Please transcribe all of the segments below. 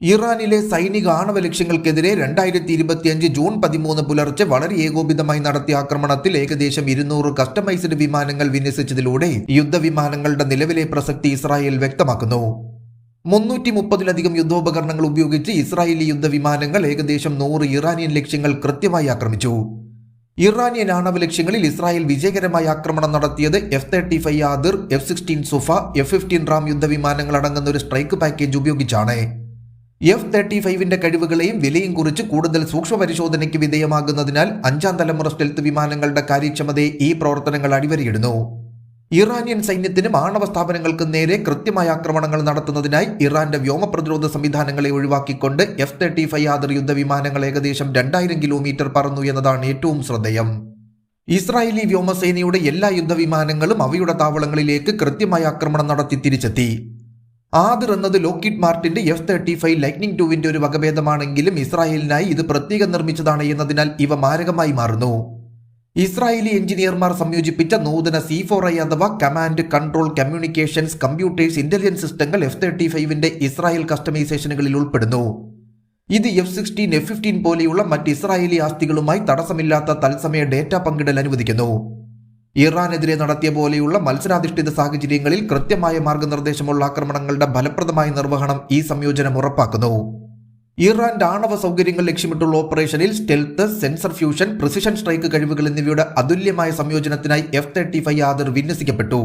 ഇറാനിലെ സൈനിക ആണവ ലക്ഷ്യങ്ങൾക്കെതിരെ രണ്ടായിരത്തി ഇരുപത്തിയഞ്ച് ജൂൺ പതിമൂന്ന് പുലർച്ചെ വളരെ ഏകോപിതമായി നടത്തിയ ആക്രമണത്തിൽ ഏകദേശം ഇരുന്നൂറ് കസ്റ്റമൈസ്ഡ് വിമാനങ്ങൾ വിന്യസിച്ചതിലൂടെ യുദ്ധവിമാനങ്ങളുടെ നിലവിലെ പ്രസക്തി ഇസ്രായേൽ വ്യക്തമാക്കുന്നു. മുന്നൂറ്റി മുപ്പതിലധികം യുദ്ധോപകരണങ്ങൾ ഉപയോഗിച്ച് ഇസ്രായേലി യുദ്ധവിമാനങ്ങൾ ഏകദേശം നൂറ് ഇറാനിയൻ ലക്ഷ്യങ്ങൾ കൃത്യമായി ആക്രമിച്ചു. ഇറാനിയൻ ആണവ ലക്ഷ്യങ്ങളിൽ ഇസ്രായേൽ വിജയകരമായി ആക്രമണം നടത്തിയത് F thirty five Adir F sixteen Sufa F fifteen Ra'am യുദ്ധവിമാനങ്ങൾ അടങ്ങുന്ന ഒരു സ്ട്രൈക്ക് പാക്കേജ് ഉപയോഗിച്ചാണ്. എഫ് തേർട്ടി ഫൈവിന്റെ കഴിവുകളെയും വിലയും കുറിച്ച് കൂടുതൽ സൂക്ഷ്മ പരിശോധനയ്ക്ക് വിധേയമാകുന്നതിനാൽ അഞ്ചാം തലമുറ സ്റ്റെൽത്ത് വിമാനങ്ങളുടെ കാര്യക്ഷമതയെ ഈ പ്രവർത്തനങ്ങൾ അടിവരയിടുന്നു. ഇറാനിയൻ സൈന്യത്തിനും ആണവ സ്ഥാപനങ്ങൾക്കും നേരെ കൃത്യമായ ആക്രമണങ്ങൾ നടത്തുന്നതിനായി ഇറാന്റെ വ്യോമ പ്രതിരോധ സംവിധാനങ്ങളെ ഒഴിവാക്കിക്കൊണ്ട് എഫ് തേർട്ടി ഫൈവ് ആദർ യുദ്ധവിമാനങ്ങൾ ഏകദേശം രണ്ടായിരം കിലോമീറ്റർ പറന്നു എന്നതാണ് ഏറ്റവും ശ്രദ്ധേയം. ഇസ്രായേലി വ്യോമസേനയുടെ എല്ലാ യുദ്ധവിമാനങ്ങളും അവയുടെ താവളങ്ങളിലേക്ക് കൃത്യമായ ആക്രമണം നടത്തി തിരിച്ചെത്തി. ആദിർ എന്നത് ലോക്കിഡ് മാർട്ടിന്റെ എഫ് തേർട്ടി ഫൈവ് ലൈറ്റ്നിംഗ് ടൂവിന്റെ ഒരു വകഭേദമാണെങ്കിലും ഇസ്രായേലിനായി ഇത് പ്രത്യേകം നിർമ്മിച്ചതാണ് എന്നതിനാൽ ഇവ മാരകമായി മാറുന്നു. ഇസ്രായേലി എഞ്ചിനീയർമാർ സംയോജിപ്പിച്ച നൂതന സി ഫോർ ഐ അഥവാ command control communications computers intelligence സിസ്റ്റങ്ങൾ എഫ് തേർട്ടി ഫൈവിന്റെ ഇസ്രായേൽ കസ്റ്റമൈസേഷനുകളിൽ ഉൾപ്പെടുന്നു. ഇത് എഫ് സിക്സ്റ്റീൻ എഫ് ഫിഫ്റ്റീൻ പോലെയുള്ള മറ്റ് ഇസ്രായേലി ആസ്തികളുമായി തടസ്സമില്ലാത്ത തത്സമയ ഡേറ്റ പങ്കിടൽ അനുവദിക്കുന്നു. ഇറാനെതിരെ നടത്തിയ പോലെയുള്ള മത്സരാധിഷ്ഠിത സാഹചര്യങ്ങളിൽ കൃത്യമായ മാർഗനിർദ്ദേശമുള്ള ആക്രമണങ്ങളുടെ ഫലപ്രദമായ നിർവഹണം ഈ സംയോജനം ഉറപ്പാക്കുന്നു. ഇറാൻ ആണവ സൗകര്യങ്ങൾ ലക്ഷ്യമിട്ടുള്ള ഓപ്പറേഷനിൽ stealth sensor fusion precision strike കഴിവുകൾ എന്നിവയുടെ അതുല്യമായ സംയോജനത്തിനായി എഫ് തേർട്ടി ഫൈവ് ആദർ വിന്യസിക്കപ്പെട്ടു.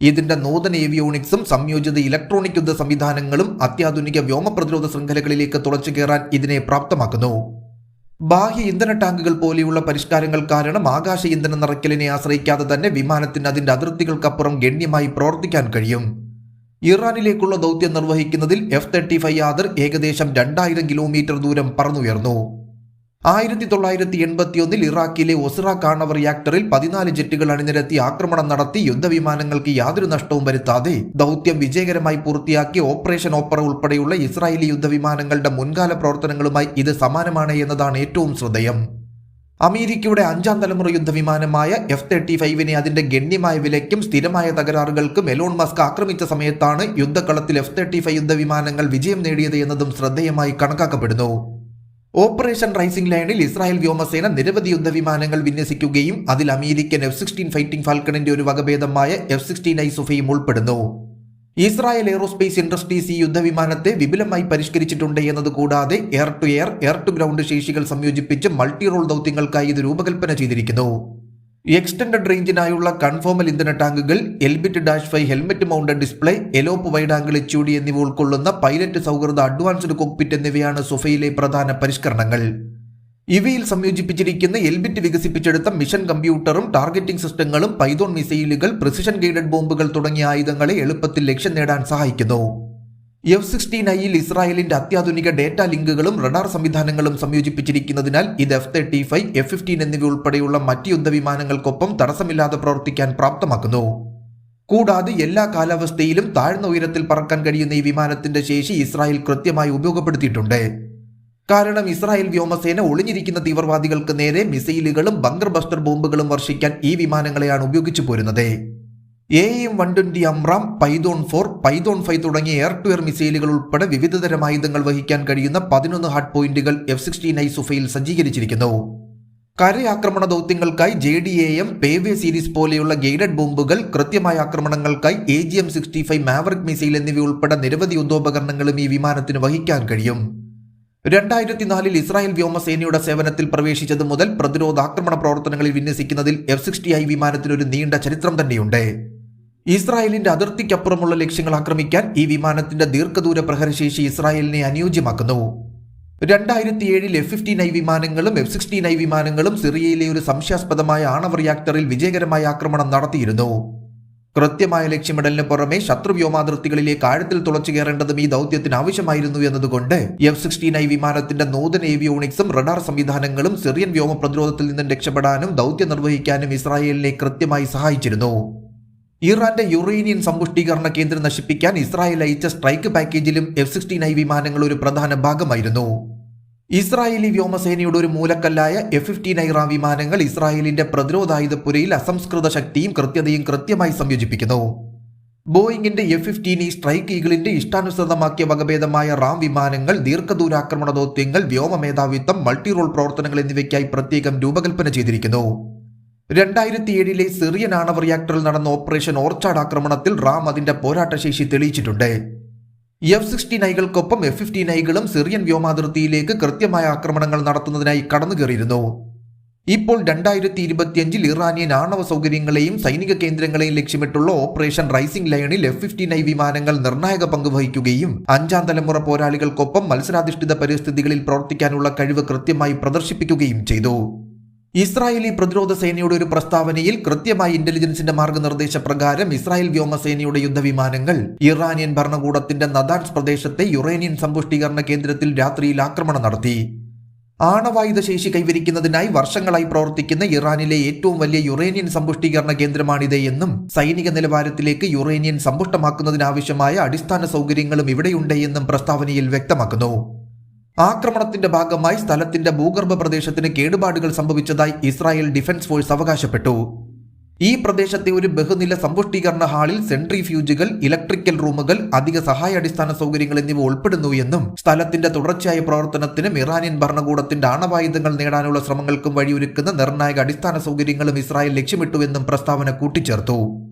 ഇതിന്റെ നൂതന ഏവിയോണിക്സും സംയോജിത ഇലക്ട്രോണിക് യുദ്ധ സംവിധാനങ്ങളും അത്യാധുനിക വ്യോമ പ്രതിരോധ ശൃംഖലകളിലേക്ക് തുളച്ചു കയറാൻ ഇതിനെ പ്രാപ്തമാക്കുന്നു. ബാഹ്യ ഇന്ധന ടാങ്കുകൾ പോലെയുള്ള പരിഷ്കാരങ്ങൾ കാരണം ആകാശ ഇന്ധന നിറയ്ക്കലിനെ ആശ്രയിക്കാതെ തന്നെ വിമാനത്തിന് അതിന്റെ അതിർത്തികൾക്കപ്പുറം ഗണ്യമായി പ്രവർത്തിക്കാൻ കഴിയും. ഇറാനിലേക്കുള്ള ദൗത്യം നിർവഹിക്കുന്നതിൽ എഫ് തേർട്ടി ഫൈവ് ആദർ ഏകദേശം രണ്ടായിരം കിലോമീറ്റർ ദൂരം പറന്നുയർന്നു. ആയിരത്തി തൊള്ളായിരത്തി എൺപത്തിയൊന്നിൽ ഇറാഖിലെ ഒസ്റ കാണവർ റിയാക്ടറിൽ പതിനാല് ജെറ്റുകൾ അണിനിരത്തി ആക്രമണം നടത്തി യുദ്ധവിമാനങ്ങൾക്ക് യാതൊരു നഷ്ടവും വരുത്താതെ ദൗത്യം വിജയകരമായി പൂർത്തിയാക്കി ഓപ്പറേഷൻ ഓപ്പറ ഉൾപ്പെടെയുള്ള ഇസ്രായേലി യുദ്ധവിമാനങ്ങളുടെ മുൻകാല പ്രവർത്തനങ്ങളുമായി ഇത് സമാനമാണ് എന്നതാണ് ഏറ്റവും ശ്രദ്ധേയം. അമേരിക്കയുടെ അഞ്ചാം തലമുറ യുദ്ധവിമാനമായ എഫ് തേർട്ടി ഫൈവിനെ അതിന്റെ ഗണ്യമായ വിലയ്ക്കും സ്ഥിരമായ തകരാറുകൾക്കും എലോൺ മസ്ക് ആക്രമിച്ച സമയത്താണ് യുദ്ധക്കളത്തിൽ എഫ് തേർട്ടി ഫൈവ് യുദ്ധവിമാനങ്ങൾ വിജയം നേടിയത് എന്നതും ശ്രദ്ധേയമായി കണക്കാക്കപ്പെടുന്നു. ഓപ്പറേഷൻ റൈസിംഗ് ലൈനിൽ ഇസ്രായേൽ വ്യോമസേന നിരവധി യുദ്ധവിമാനങ്ങൾ വിന്യസിക്കുകയും അതിൽ അമേരിക്കൻ എഫ് സിക്സ്റ്റീൻ ഫൈറ്റിംഗ് ഫാൽക്കണിന്റെ ഒരു വകഭേദമായ എഫ് സിക്സ്റ്റീൻ ഐ സുഫയും ഉൾപ്പെടുന്നു. ഇസ്രായേൽ എയ്റോസ്പേസ് ഇൻഡസ്ട്രീസ് ഈ യുദ്ധവിമാനത്തെ വിപുലമായി പരിഷ്കരിച്ചിട്ടുണ്ട് എന്നത് കൂടാതെ air to air air to ground ശേഷികൾ സംയോജിപ്പിച്ച് മൾട്ടി റോൾ ദൗത്യങ്ങൾക്കായി ഇത് രൂപകൽപ്പന ചെയ്തിരിക്കുന്നു. എക്സ്റ്റൻഡഡ് റേഞ്ചിനായുള്ള കൺഫോമൽ ഇന്ധന ടാങ്കുകൾ Elbit dash five helmet mounted display Elop wide angle H എന്നിവ ഉൾക്കൊള്ളുന്ന പൈലറ്റ് സൗഹൃദ അഡ്വാൻസ്ഡ് കോക്പിറ്റ് എന്നിവയാണ് സുഫയിലെ പ്രധാന പരിഷ്കരണങ്ങൾ. ഇവയിൽ സംയോജിപ്പിച്ചിരിക്കുന്ന എൽബിറ്റ് വികസിപ്പിച്ചെടുത്ത മിഷൻ കമ്പ്യൂട്ടറും ടാർഗറ്റിംഗ് സിസ്റ്റങ്ങളും പൈതോൺ മിസൈലുകൾ പ്രിസിഷൻ ഗൈഡഡ് ബോംബുകൾ തുടങ്ങിയ ആയുധങ്ങളെ എളുപ്പത്തിൽ ലക്ഷ്യം നേടാൻ സഹായിക്കുന്നു. എഫ് സിക്സ്റ്റീൻ ഐയിൽ ഇസ്രായേലിന്റെ അത്യാധുനിക ഡേറ്റ ലിങ്കുകളും റഡാർ സംവിധാനങ്ങളും സംയോജിപ്പിച്ചിരിക്കുന്നതിനാൽ ഇത് F thirty five F fifteen എന്നിവ ഉൾപ്പെടെയുള്ള മറ്റ് യുദ്ധവിമാനങ്ങൾക്കൊപ്പം തടസ്സമില്ലാതെ പ്രവർത്തിക്കാൻ പ്രാപ്തമാക്കുന്നു. കൂടാതെ എല്ലാ കാലാവസ്ഥയിലും താഴ്ന്ന ഉയരത്തിൽ പറക്കാൻ കഴിയുന്ന ഈ വിമാനത്തിന്റെ ശേഷി ഇസ്രായേൽ കൃത്യമായി ഉപയോഗപ്പെടുത്തിയിട്ടുണ്ട്. കാരണം ഇസ്രായേൽ വ്യോമസേന ഒളിഞ്ഞിരിക്കുന്ന തീവ്രവാദികൾക്ക് നേരെ മിസൈലുകളും ബങ്കർ ബസ്റ്റർ ബോംബുകളും വർഷിക്കാൻ ഈ വിമാനങ്ങളെയാണ് ഉപയോഗിച്ചു പോരുന്നത്. A M one twenty AMRAAM Python four Python five തുടങ്ങിയ എയർ ടു എയർ മിസൈലുകൾ ഉൾപ്പെടെ വിവിധതരം ആയുധങ്ങൾ വഹിക്കാൻ കഴിയുന്ന പതിനൊന്ന് ഹാർഡ് പോയിന്റുകൾ എഫ് സിക്സ്റ്റീൻ ഐ സുഫയിൽ സജ്ജീകരിച്ചിരിക്കുന്നു. കരയാക്രമണ ദൗത്യങ്ങൾക്കായി J D A M Paveway series പോലെയുള്ള ഗൈഡഡ് ബോംബുകൾ കൃത്യമായ ആക്രമണങ്ങൾക്കായി A G M sixty five Maverick missile എന്നിവ ഉൾപ്പെടെ നിരവധി യുദ്ധോപകരണങ്ങളും ഈ വിമാനത്തിന് വഹിക്കാൻ കഴിയും. രണ്ടായിരത്തി നാലിൽ ഇസ്രായേൽ വ്യോമസേനയുടെ സേവനത്തിൽ പ്രവേശിച്ചത് മുതൽ പ്രതിരോധ ആക്രമണ പ്രവർത്തനങ്ങളിൽ വിന്യസിക്കുന്നതിൽ എഫ് സിക്സ്റ്റി ഐ വിമാനത്തിനൊരു നീണ്ട ചരിത്രം തന്നെയുണ്ട്. ഇസ്രായേലിന്റെ അതിർത്തിക്കപ്പുറമുള്ള ലക്ഷ്യങ്ങൾ ആക്രമിക്കാൻ ഈ വിമാനത്തിന്റെ ദീർഘദൂര പ്രഹരശേഷി ഇസ്രായേലിനെ അനുയോജ്യമാക്കുന്നു. രണ്ടായിരത്തി ഏഴിൽ എഫ് ഫിഫ്റ്റീൻ ഐ വിമാനങ്ങളും എഫ് സിക്സ്റ്റീൻ ഐ വിമാനങ്ങളും സിറിയയിലെ ഒരു സംശയാസ്പദമായ ആണവ റിയാക്ടറിൽ വിജയകരമായ ആക്രമണം നടത്തിയിരുന്നു. കൃത്യമായ ലക്ഷ്യമിടലിന് പുറമെ ശത്രു വ്യോമാതിർത്തികളിലേക്ക് ആഴത്തിൽ തുളച്ചു കയറേണ്ടതും ഈ ദൗത്യത്തിന് ആവശ്യമായിരുന്നു എന്നതുകൊണ്ട് എഫ് സിക്സ്റ്റീൻ ഐ വിമാനത്തിന്റെ നൂതന ഏവിയോണിക്സും റഡാർ സംവിധാനങ്ങളും സിറിയൻ വ്യോമ പ്രതിരോധത്തിൽ നിന്നും രക്ഷപ്പെടാനും ദൗത്യം നിർവഹിക്കാനും ഇസ്രായേലിനെ കൃത്യമായി സഹായിച്ചിരുന്നു. ഇറാന്റെ യുറേനിയൻ സമ്പുഷ്ടീകരണ കേന്ദ്രം നശിപ്പിക്കാൻ ഇസ്രായേൽ അയച്ച സ്ട്രൈക്ക് പാക്കേജിലും എഫ് സിക്സ്റ്റീൻ ഐ വിമാനങ്ങൾ ഒരു പ്രധാന ഭാഗമായിരുന്നു. ഇസ്രായേലി വ്യോമസേനയുടെ ഒരു മൂലക്കല്ലായ എഫ് ഫിഫ്റ്റീൻ ഐറ വിമാനങ്ങൾ ഇസ്രായേലിന്റെ പ്രതിരോധായുധപ്പുരയിൽ അസംസ്കൃത ശക്തിയും കൃത്യതയും കൃത്യമായി സംയോജിപ്പിക്കുന്നു. ബോയിങ്ങിന്റെ എഫ് ഫിഫ്റ്റീൻ ഈ സ്ട്രൈക്ക് ഈഗിളിന്റെ ഇഷ്ടാനുസൃതമാക്കിയ വകഭേദമായ റാം വിമാനങ്ങൾ ദീർഘദൂരാക്രമണ ദൗത്യങ്ങൾ വ്യോമ മേധാവിത്വം മൾട്ടി റോൾ പ്രവർത്തനങ്ങൾ എന്നിവയ്ക്കായി പ്രത്യേകം രൂപകൽപ്പന ചെയ്തിരിക്കുന്നു. രണ്ടായിരത്തി ഏഴിലെ സിറിയൻ ആണവ റിയാക്ടറിൽ നടന്ന ഓപ്പറേഷൻ ഓർച്ചാഡ് ആക്രമണത്തിൽ റാം അതിന്റെ പോരാട്ടശേഷി തെളിയിച്ചിട്ടുണ്ട്. എഫ് സിക്സ്റ്റി നൈകൾക്കൊപ്പം എഫ് ഫിഫ്റ്റി നൈകളും സിറിയൻ വ്യോമാതിർത്തിയിലേക്ക് കൃത്യമായ ആക്രമണങ്ങൾ നടത്തുന്നതിനായി കടന്നുകയറിയിരുന്നു. ഇപ്പോൾ രണ്ടായിരത്തി ഇരുപത്തിയഞ്ചിൽ ഇറാനിയൻ ആണവ സൗകര്യങ്ങളെയും സൈനിക കേന്ദ്രങ്ങളെയും ലക്ഷ്യമിട്ടുള്ള ഓപ്പറേഷൻ റൈസിംഗ് ലയണിൽ എഫ് ഫിഫ്റ്റി നൈ വിമാനങ്ങൾ നിർണായക പങ്ക് വഹിക്കുകയും അഞ്ചാം തലമുറ പോരാളികൾക്കൊപ്പം മത്സരാധിഷ്ഠിത പരിസ്ഥിതികളിൽ പ്രവർത്തിക്കാനുള്ള കഴിവ് കൃത്യമായി പ്രദർശിപ്പിക്കുകയും ചെയ്തു. ഇസ്രായേലി പ്രതിരോധ സേനയുടെ ഒരു പ്രസ്താവനയിൽ കൃത്യമായ ഇന്റലിജൻസിന്റെ മാർഗനിർദ്ദേശ പ്രകാരം ഇസ്രായേൽ വ്യോമസേനയുടെ യുദ്ധവിമാനങ്ങൾ ഇറാനിയൻ ഭരണകൂടത്തിന്റെ നദാൻസ് പ്രദേശത്തെ യുറേനിയൻ സമ്പുഷ്ടീകരണ കേന്ദ്രത്തിൽ രാത്രിയിൽ ആക്രമണം നടത്തി. ആണവായുധ ശേഷി കൈവരിക്കുന്നതിനായി വർഷങ്ങളായി പ്രവർത്തിക്കുന്ന ഇറാനിലെ ഏറ്റവും വലിയ യുറേനിയൻ സമ്പുഷ്ടീകരണ കേന്ദ്രമാണിത് എന്നും സൈനിക നിലവാരത്തിലേക്ക് യുറേനിയൻ സമ്പുഷ്ടമാക്കുന്നതിനാവശ്യമായ അടിസ്ഥാന സൗകര്യങ്ങളും ഇവിടെയുണ്ട് എന്നും പ്രസ്താവനയിൽ വ്യക്തമാക്കുന്നു. ആക്രമണത്തിന്റെ ഭാഗമായി സ്ഥലത്തിന്റെ ഭൂഗർഭ പ്രദേശത്തിന് കേടുപാടുകൾ സംഭവിച്ചതായി ഇസ്രായേൽ ഡിഫൻസ് ഫോഴ്സ് അവകാശപ്പെട്ടു. ഈ പ്രദേശത്തെ ഒരു ബഹുനില സമ്പുഷ്ടീകരണ ഹാളിൽ സെൻട്രിഫ്യൂജുകൾ ഇലക്ട്രിക്കൽ റൂമുകൾ അധിക സഹായ അടിസ്ഥാന സൗകര്യങ്ങൾ എന്നിവ ഉൾപ്പെടുന്നു എന്നും സ്ഥലത്തിന്റെ തുടർച്ചയായ പ്രവർത്തനത്തിനും ഇറാനിയൻ ഭരണകൂടത്തിന്റെ ആണവായുധങ്ങൾ നേടാനുള്ള ശ്രമങ്ങൾക്കും വഴിയൊരുക്കുന്ന നിർണായക അടിസ്ഥാന സൗകര്യങ്ങളും ഇസ്രായേൽ ലക്ഷ്യമിട്ടുവെന്നും പ്രസ്താവന കൂട്ടിച്ചേർത്തു.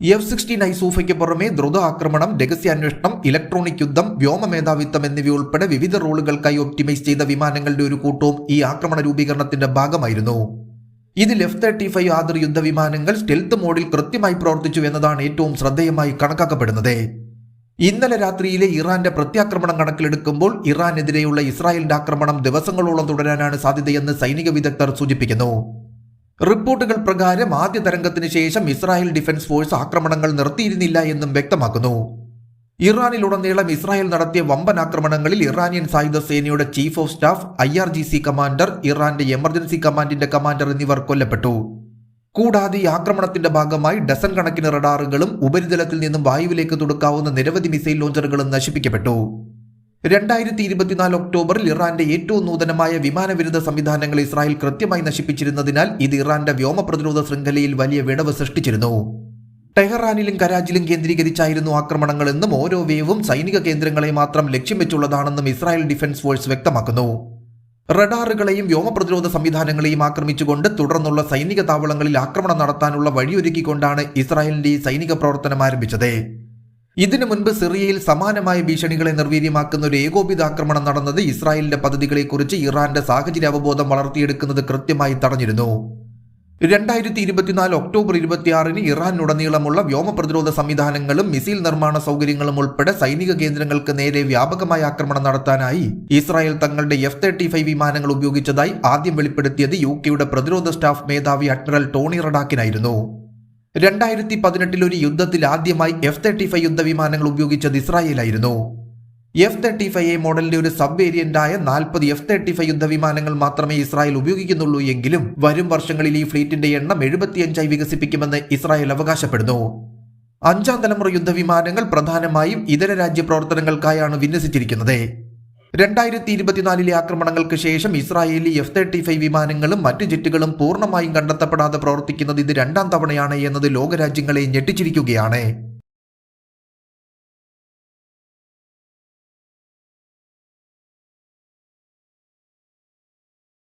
എഫ് സിക്സ്റ്റീൻ ഐസൂഫയ്ക്ക് പുറമെ ദ്രുത ആക്രമണം രഹസ്യ അന്വേഷണം ഇലക്ട്രോണിക് യുദ്ധം വ്യോമ മേധാവിത്വം എന്നിവയുൾപ്പെടെ വിവിധ റോളുകൾക്കായി ഒപ്റ്റിമൈസ് ചെയ്ത വിമാനങ്ങളുടെ ഒരു കൂട്ടവും ഈ ആക്രമണ രൂപീകരണത്തിന്റെ ഭാഗമായിരുന്നു. ഇതിൽ എഫ് തേർട്ടി ഫൈവ് ആദർ യുദ്ധവിമാനങ്ങൾ സ്റ്റെൽത്ത് മോഡിൽ കൃത്യമായി പ്രവർത്തിച്ചു എന്നതാണ് ഏറ്റവും ശ്രദ്ധേയമായി കണക്കാക്കപ്പെടുന്നത്. ഇന്നലെ രാത്രിയിലെ ഇറാന്റെ പ്രത്യാക്രമണം കണക്കിലെടുക്കുമ്പോൾ ഇറാനെതിരെയുള്ള ഇസ്രായേലിന്റെ ആക്രമണം ദിവസങ്ങളോളം തുടരാനാണ് സാധ്യതയെന്ന് സൈനിക വിദഗ്ധർ സൂചിപ്പിക്കുന്നു. റിപ്പോർട്ടുകൾ പ്രകാരം ആദ്യ തരംഗത്തിന് ശേഷം ഇസ്രായേൽ ഡിഫൻസ് ഫോഴ്സ് ആക്രമണങ്ങൾ നിർത്തിയിരുന്നില്ല എന്നും വ്യക്തമാക്കുന്നു. ഇറാനിലുടനീളം ഇസ്രായേൽ നടത്തിയ വമ്പൻ ആക്രമണങ്ങളിൽ ഇറാനിയൻ സായുധ സേനയുടെ chief of staff I R G C commander ഇറാന്റെ എമർജൻസി കമാൻഡിന്റെ കമാൻഡർ എന്നിവർ കൊല്ലപ്പെട്ടു. കൂടാതെ ഈ ആക്രമണത്തിന്റെ ഭാഗമായി ഡസൻ കണക്കിന് റഡാറുകളും ഉപരിതലത്തിൽ നിന്നും വായുവിലേക്ക് തുടുക്കാവുന്ന നിരവധി മിസൈൽ ലോഞ്ചറുകളും നശിപ്പിക്കപ്പെട്ടു. രണ്ടായിരത്തി ഇരുപത്തിനാല് ഒക്ടോബറിൽ ഇറാന്റെ ഏറ്റവും നൂതനമായ വിമാനവിരുദ്ധ സംവിധാനങ്ങൾ ഇസ്രായേൽ കൃത്യമായി നശിപ്പിച്ചിരുന്നതിനാൽ ഇത് ഇറാന്റെ വ്യോമ പ്രതിരോധ ശൃംഖലയിൽ വലിയ വിടവ് സൃഷ്ടിച്ചിരുന്നു. ടെഹ്റാനിലും കരാജിലും കേന്ദ്രീകരിച്ചായിരുന്നു ആക്രമണങ്ങളെന്നും ഓരോ വേവും സൈനിക കേന്ദ്രങ്ങളെ മാത്രം ലക്ഷ്യം വെച്ചുള്ളതാണെന്നും ഇസ്രായേൽ ഡിഫൻസ് ഫോഴ്സ് വ്യക്തമാക്കുന്നു. റഡാറുകളെയും വ്യോമ പ്രതിരോധ സംവിധാനങ്ങളെയും ആക്രമിച്ചുകൊണ്ട് തുടർന്നുള്ള സൈനിക താവളങ്ങളിൽ ആക്രമണം നടത്താനുള്ള വഴിയൊരുക്കിക്കൊണ്ടാണ് ഇസ്രായേലിന്റെ സൈനിക പ്രവർത്തനം ആരംഭിച്ചത്. ഇതിനു മുൻപ് സിറിയയിൽ സമാനമായ ഭീഷണികളെ നിർവീര്യമാക്കുന്ന ഒരു ഏകോപിത ആക്രമണം നടന്നത് ഇസ്രായേലിന്റെ പദ്ധതികളെക്കുറിച്ച് ഇറാന്റെ സാഹചര്യ അവബോധം വളർത്തിയെടുക്കുന്നത് കൃത്യമായി തടഞ്ഞിരുന്നു. രണ്ടായിരത്തി ഇരുപത്തിനാല് ഒക്ടോബർ ഇരുപത്തിയാറിന് ഇറാനുടനീളമുള്ള വ്യോമ പ്രതിരോധ സംവിധാനങ്ങളും മിസൈൽ നിർമ്മാണ സൗകര്യങ്ങളും ഉൾപ്പെടെ സൈനിക കേന്ദ്രങ്ങൾക്ക് നേരെ വ്യാപകമായ ആക്രമണം നടത്താനായി ഇസ്രായേൽ തങ്ങളുടെ എഫ് തേർട്ടി ഫൈവ് വിമാനങ്ങൾ ഉപയോഗിച്ചതായി ആദ്യം വെളിപ്പെടുത്തിയത് യു കെയുടെ പ്രതിരോധ സ്റ്റാഫ് മേധാവി അഡ്മിറൽ ടോണി റഡാക്കിനായിരുന്നു. രണ്ടായിരത്തി പതിനെട്ടിൽ ഒരു യുദ്ധത്തിൽ ആദ്യമായി എഫ് തേർട്ടി ഫൈവ് യുദ്ധവിമാനങ്ങൾ ഉപയോഗിച്ചത് ഇസ്രായേലായിരുന്നു. എഫ് തേർട്ടി ഫൈവ് എ മോഡലിന്റെ ഒരു സബ് വേരിയന്റായ നാൽപ്പത് എഫ് തേർട്ടി ഫൈവ് യുദ്ധവിമാനങ്ങൾ മാത്രമേ ഇസ്രായേൽ ഉപയോഗിക്കുന്നുള്ളൂ എങ്കിലും വരും വർഷങ്ങളിൽ ഈ ഫ്ലീറ്റിന്റെ എണ്ണം എഴുപത്തിയഞ്ചായി വികസിപ്പിക്കുമെന്ന് ഇസ്രായേൽ അവകാശപ്പെടുന്നു. അഞ്ചാം തലമുറ യുദ്ധവിമാനങ്ങൾ പ്രധാനമായും ഇതര രാജ്യ പ്രവർത്തനങ്ങൾക്കായാണ് വിന്യസിച്ചിരിക്കുന്നത്. രണ്ടായിരത്തി ഇരുപത്തിനാലിലെ ആക്രമണങ്ങൾക്ക് ശേഷം ഇസ്രായേലി എഫ് തേർട്ടി ഫൈവ് വിമാനങ്ങളും മറ്റ് ജെറ്റുകളും പൂർണമായും കണ്ടെത്തപ്പെടാതെ പ്രവർത്തിക്കുന്നത് ഇത് രണ്ടാം തവണയാണ് എന്നത് ലോകരാജ്യങ്ങളെ ഞെട്ടിച്ചിരിക്കുകയാണ്.